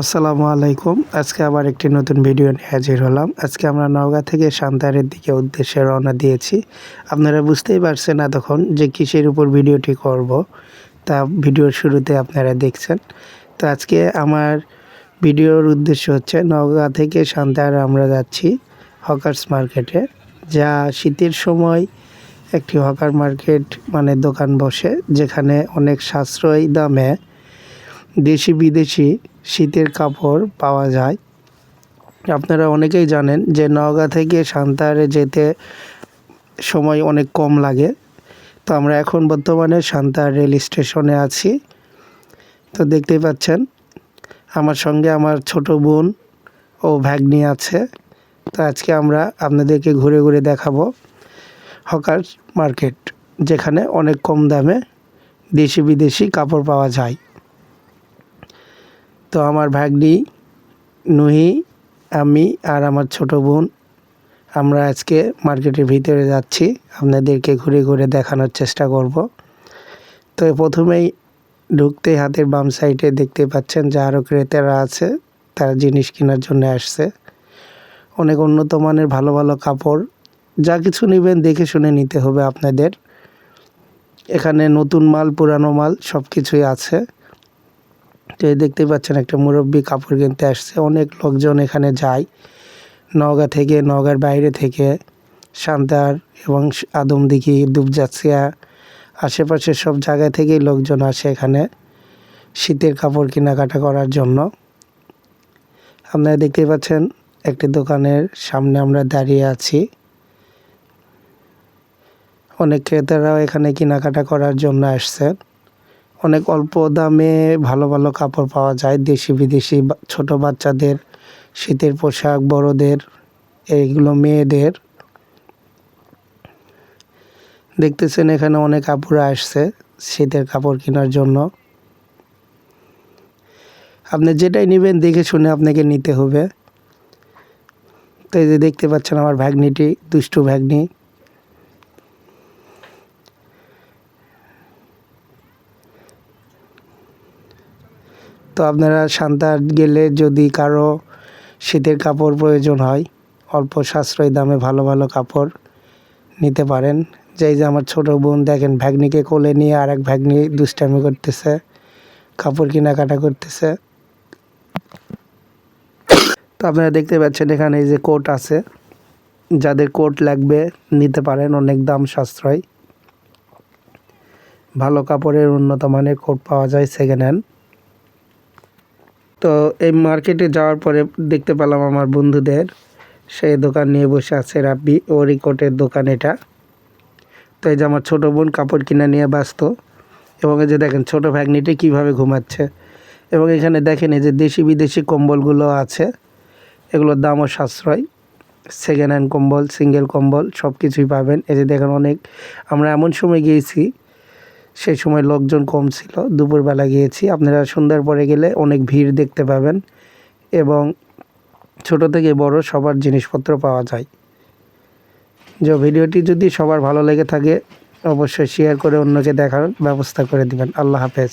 আসসালামু আলাইকুম। আজকে আবার একটি নতুন ভিডিও নিয়ে হাজির হলাম। আজকে আমরা নওগাঁ থেকে সান্তারের দিকে উদ্দেশ্যে রওনা দিয়েছি। আপনারা বুঝতেই পারছেন এতক্ষণ যে কিসের উপর ভিডিওটি করব, তা ভিডিওর শুরুতে আপনারা দেখছেন। তো আজকে আমার ভিডিওর উদ্দেশ্য হচ্ছে নওগাঁ থেকে সান্তার আমরা যাচ্ছি হকার্স মার্কেটে। যা শীতের সময় একটি হকার মার্কেট মানে দোকান বসে, যেখানে অনেক সাশ্রয়ী দামে দেশি বিদেশি শীতের কাপড় পাওয়া যায়। আপনারা অনেকেই জানেন যে নওগাঁ থেকে সান্তাহারে যেতে সময় অনেক কম লাগে। তো আমরা এখন বর্তমানে সান্তাহার রেল স্টেশনে আছি। তো দেখতেই পাচ্ছেন, আমার সঙ্গে আমার ছোট বোন ও ভাগ্নি আছে। তো আজকে আমরা আপনাদেরকে ঘুরে ঘুরে দেখাবো হকার মার্কেট, যেখানে অনেক কম দামে দেশি বিদেশি কাপড় পাওয়া যায়। তো আমার ভাগ্নি, নুহি, আমি আর আমার ছোট বোন, আমরা আজকে মার্কেটের ভিতরে যাচ্ছি। আপনাদেরকে ঘুরে ঘুরে দেখানোর চেষ্টা করব। তো প্রথমেই ঢুকতে হাতের বাম সাইডে দেখতে পাচ্ছেন যে আরও ক্রেতারা আছে, তারা জিনিস কেনার জন্য আসছে। অনেক উন্নত মানের, ভালো ভালো কাপড়। যা কিছু নেবেন দেখে শুনে নিতে হবে আপনাদের। এখানে নতুন মাল, পুরানো মাল সব কিছুই আছে। এই দেখতে পাচ্ছেন একটা মুরব্বী কাপড় কিনতে আসছে। অনেক লোকজন এখানে যায়। নওগাঁ থেকে, নওগাঁর বাইরে থেকে, সান্তার এবং আদমদিঘি দুবজাচিয়া আশেপাশে সব জায়গা থেকেই লোকজন আসে এখানে শীতের কাপড় কেনাকাটা করার জন্য। আপনারা দেখতে পাচ্ছেন একটি দোকানের সামনে আমরা দাঁড়িয়ে আছি। অনেক ক্রেতারাও এখানে কেনাকাটা করার জন্য আসছেন অনেক অল্প দামে ভালো ভালো কাপড় পাওয়া যায়, দেশি বিদেশি ছোট বাচ্চাদের, শীতের পোশাক, বড়দের, এইগুলো মেয়েদের। দেখতেছেন এখানে অনেক আপুরা আসছে শীতের কাপড় কেনার জন্য। আপনি যেটাই নেবেন দেখে শুনে আপনাকে নিতে হবে। তো এই যে দেখতে পাচ্ছেন আমার ভাগ্নিটি, দুষ্টু ভাগ্নি। তো আপনারা সান্তার গেলে যদি কারও শীতের কাপড় প্রয়োজন হয়, অল্প সাশ্রয় দামে ভালো ভালো কাপড় নিতে পারেন। যেই যে আমার ছোট বোন দেখেন ভ্যাগনিকে কোলে নিয়ে আর এক ভ্যাগনি দুষ্টামি করতেছে, কাপড় কেনাকাটা করতেছে। তো আপনারা দেখতে পাচ্ছেন এখানে এই যে কোট আছে, যাদের কোট লাগবে নিতে পারেন, অনেক দাম সাশ্রয়। ভালো কাপড়ের উন্নত মানের কোট পাওয়া যায় সেকেন্ড হ্যান্ড তো এই মার্কেটে যাওয়ার পরে দেখতে পেলাম আমার বন্ধুদের। সেই দোকান নিয়ে বসে আছে রাব্বি, ওরই কোটের দোকান এটা। তো এই যে আমার ছোটো বোন কাপড় কিনা নিয়ে ব্যস্ত। এবং এই যে দেখেন, ছোটো ভ্যাগনিটি কীভাবে ঘুমাচ্ছে। এবং এখানে দেখেন এই যে দেশি বিদেশি কম্বলগুলো আছে। এগুলোর দামও সাশ্রয়। সেকেন্ড হ্যান্ড কম্বল সিঙ্গেল কম্বল সব কিছুই পাবেন। এই যে দেখেন অনেক, আমরা এমন সময় গিয়েছি সেই সময় লোকজন কম ছিল। দুপুরবেলা গিয়েছি। আপনারা সন্ধ্যার পরে গেলে অনেক ভিড় দেখতে পাবেন এবং ছোট থেকে বড় সবার জিনিসপত্র পাওয়া যায়। যে, ভিডিওটি যদি সবার ভালো লেগে থাকে, অবশ্যই শেয়ার করে অন্যকে দেখার ব্যবস্থা করে দিবেন। আল্লাহ হাফেজ।